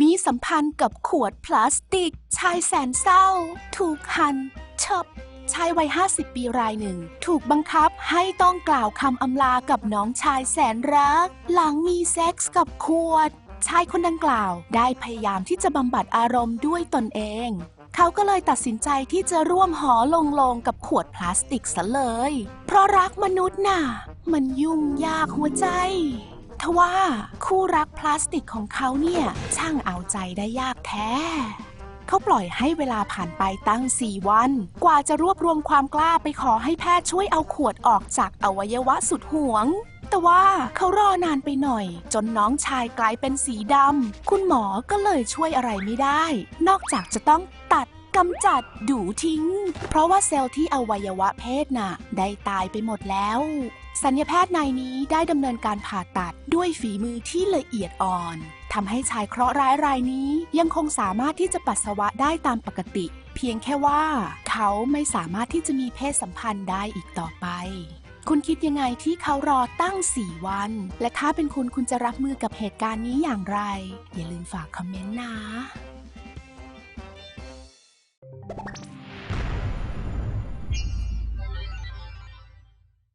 มีสัมพันธ์กับขวดพลาสติก ชายแสนเศร้า ถูกหันเฉบชายวัย 50 ปีรายหนึ่ง ถูกบังคับให้ต้องกล่าวคำอำลากับน้องชายแสนรัก หลังมีเซ็กส์กับขวด ชายคนดังกล่าวได้พยายามที่จะบำบัดอารมณ์ด้วยตนเอง เขาก็เลยตัดสินใจที่จะร่วมหอลงลงกับขวดพลาสติกซะเลย เพราะรักมนุษย์น่ะ มันยุ่งยากหัวใจ ทว่า คู่รักพลาสติกของเขาเนี่ยช่างเอาใจได้ยากแท้เขาปล่อยให้เวลาผ่านไปตั้ง 4 วัน กว่าจะรวบรวมความกล้าไปขอให้แพทย์ช่วยเอาขวดออกจากอวัยวะสุดห่วง แต่ว่าเขารอนานไปหน่อย จนน้องชายกลายเป็นสีดำ คุณหมอก็เลยช่วยอะไรไม่ได้ นอกจากจะต้องตัดกำจัดดูทิ้ง เพราะว่าเซลล์ที่อวัยวะเพศน่ะ ได้ตายไปหมดแล้ว สัญญแพทย์นายนี้ได้ดำเนินการผ่าตัดด้วยฝีมือที่ละเอียดอ่อนทำให้ชายเคราะห์ร้ายรายนี้ยังคงสามารถที่จะปัสสาวะได้ตามปกติ เพียงแค่ว่าเขาไม่สามารถที่จะมีเพศสัมพันธ์ได้อีกต่อไป คุณคิดยังไงที่เขารอตั้ง 4 วัน และถ้าเป็นคุณคุณจะรับมือกับเหตุการณ์นี้อย่างไร อย่าลืมฝากคอมเมนต์นะ